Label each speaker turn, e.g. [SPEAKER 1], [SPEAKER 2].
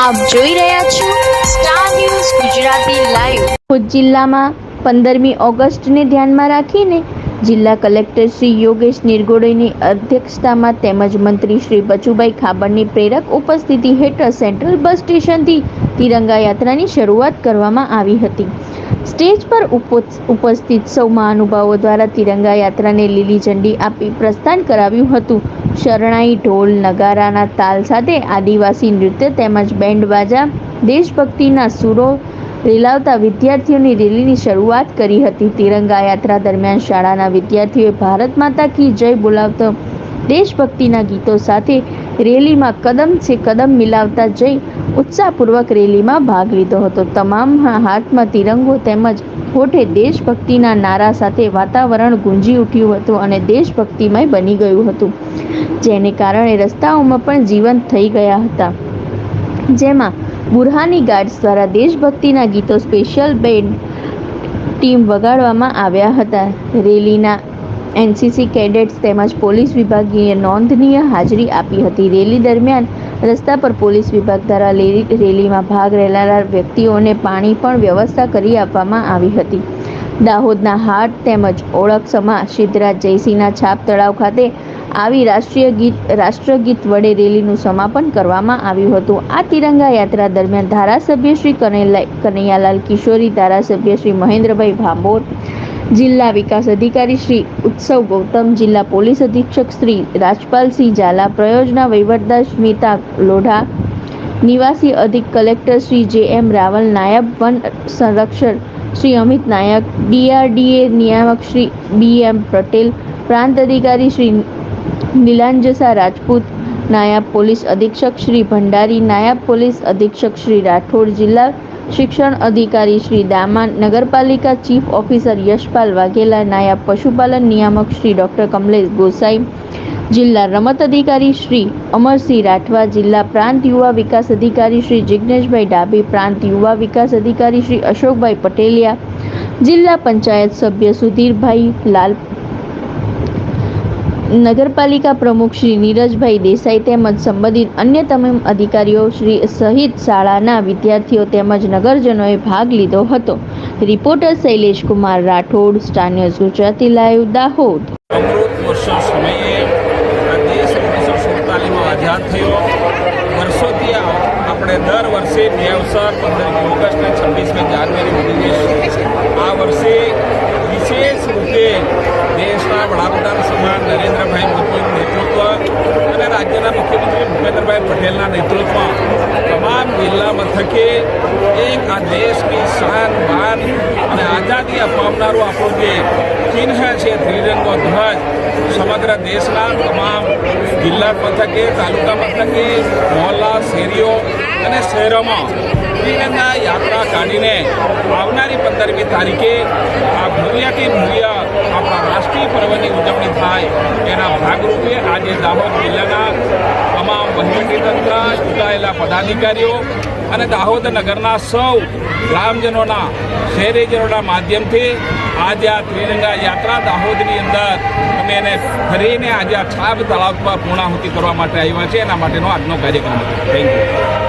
[SPEAKER 1] આપ જોઈ રહ્યા છો star news Gujarati live
[SPEAKER 2] Bhuj જિલ્લામાં પંદરમી ઓગસ્ટને ધ્યાનમાં રાખીને જિલ્લા કલેક્ટર શ્રી યોગેશ નિરગોડેની અધ્યક્ષતામાં તેમજ મંત્રી શ્રી બચુભાઈ ખાબડની પ્રેરક ઉપસ્થિતિ હેઠળ સેન્ટ્રલ બસ સ્ટેશનથી તિરંગા યાત્રાની શરૂઆત કરવામાં આવી હતી. સ્ટેજ પર ઉપો- ઉપસ્થિત સૌ મહાનુભાવો દ્વારા તિરંગા યાત્રાને લીલી ઝંડી આપી પ્રસ્થાન કરાવ્યું હતું. શરણાઈ ઢોલ નગારાના તાલ સાથે આદિવાસી નૃત્ય તેમજ બેન્ડ બાજા દેશભક્તિના સૂરો રેલાવતા વિદ્યાર્થીઓની રેલીની શરૂઆત કરી હતી. તિરંગા યાત્રા દરમિયાન શાળાના વિદ્યાર્થીઓએ ભારત માતા કી જય બોલાવતો દેશભક્તિના ગીતો સાથે રેલીમાં કદમ છે કદમ મિલાવતા જઈ ઉત્સાહપૂર્વક રેલીમાં ભાગ લીધો હતો. તમામ હાથમાં તિરંગો તેમજ હોઠે દેશભક્તિના નારા સાથે વાતાવરણ ગુંજી ઉઠ્યું હતું અને દેશભક્તિમય બની ગયું હતું. જેને કારણે રસ્તાઓમાં પણ જીવંત થઈ ગયા હતા. જેમાં બુરહાની ગાર્ડ્સ દ્વારા દેશભક્તિના ગીતો સ્પેશિયલ બેન્ડ ટીમ વગાડવામાં આવ્યા હતા. રેલીના એનસીસી કેડેટ્સ તેમજ પોલીસ વિભાગીય નોંધનીય હાજરી આપી હતી. રેલી દરમિયાન રસ્તા પર પોલીસ વિભાગ દ્વારા રેલીમાં ભાગ લેનારા વ્યક્તિઓને પાણી પણ વ્યવસ્થા કરી આપવામાં આવી હતી. દાહોદના હાટ તેમજ ઓળખ સમા સિદ્ધરાજ જયસિંહના છાપ તળાવ ખાતે આવી રાષ્ટ્રીય ગીત, રાષ્ટ્રગીત વડે રેલીનું સમાપન કરવામાં આવ્યું હતું. આ તિરંગા યાત્રા દરમિયાન ધારાસભ્ય શ્રી કનૈયાલાલ કિશોરી, ધારાસભ્ય શ્રી મહેન્દ્રભાઈ ભાંભોર જિલ્લા વિકાસ અધિકારી શ્રી ઉત્સવ ગૌતમ, જિલ્લા પોલીસ અધિક્ષક શ્રી રાજપાલસિંહ ઝાલા, પ્રયોજના વહીવટદાર સ્મિતા લોઢા, નિવાસી અધિક કલેક્ટર શ્રી જે એમ રાવલ, નાયબ વન સંરક્ષક શ્રી અમિત નાયક, ડીઆરડીએ નિયામક શ્રી બી એમ પટેલ, પ્રાંત અધિકારી શ્રી નીલાંજસા રાજપૂત, નાયબ પોલીસ અધિક્ષક શ્રી ભંડારી, નાયબ પોલીસ અધિક્ષક શ્રી રાઠોડ, જિલ્લા શિક્ષણ અધિકારી શ્રી દામાન, નગરપાલિકા ચીફ ઓફિસર યશપાલ વાઘેલા, નાયબ પશુપાલન નિયામક શ્રી ડોક્ટર કમલેશ ગોસાઈ, જિલ્લા રમત અધિકારી શ્રી અમરસિંહ રાઠવા, જિલ્લા પ્રાંત યુવા વિકાસ અધિકારી શ્રી જિજ્ઞેશભાઈ ડાભી, પ્રાંત યુવા વિકાસ અધિકારી શ્રી અશોકભાઈ પટેલિયા, જિલ્લા પંચાયત સભ્ય સુધીરભાઈ લાલ નગરપાલિકા પ્રમુખ શ્રી નીરજભાઈ દેસાઈ તેમજ સંબંધિત અન્ય તમામ અધિકારીઓ શ્રી સહિત શાળાના વિદ્યાર્થીઓ તેમજ નગરજનોએ ભાગ લીધો હતો. Reporter Shailesh Kumar Rathod, star Gujarati live, Dahod.
[SPEAKER 3] વર્ષોથી આપણે દર વર્ષે બે અવસર પંદરમી ઓગસ્ટ અને છવ્વીસમી જાન્યુઆરી ઉજવીએ આ વર્ષે વિશેષ રૂપે દેશના વડાપ્રધાન નરેન્દ્રભાઈ મોદીનું નેતૃત્વ અને રાજ્યના મુખ્યમંત્રી ભૂપેન્દ્રભાઈ પટેલના નેતૃત્વમાં તમામ જિલ્લા મથકે એક આ દેશની શાન માન અને આઝાદી અપાવનારું આપણું જે ચિહ્ન છે ત્રિરંગો ધ્વજ, સમગ્ર દેશના તમામ જિલ્લા મથકે, તાલુકા મથકે, મોહલ્લા, શેરીઓ અને શહેરોમાં ત્રિરંગા યાત્રા કાઢીને આવનારી પંદરમી તારીખે આ ભવ્યથી ભવ્ય આપણા રાષ્ટ્રીય પર્વની ઉજવણી થાય એના ભાગરૂપે આજે દાહોદ જિલ્લાના તમામ વહીવટીતંત્ર, ચૂંટાયેલા પદાધિકારીઓ અને દાહોદ નગરના સૌ ગ્રામજનોના, શહેરીજનોના માધ્યમથી આજે આ ત્રિરંગા યાત્રા દાહોદની અંદર અમે એને ફરીને આજે આ છાબ તળાવ પર પૂર્ણાહુતિ કરવા માટે આવ્યા છે એના માટેનો આજનો કાર્યક્રમ હતો. Thank you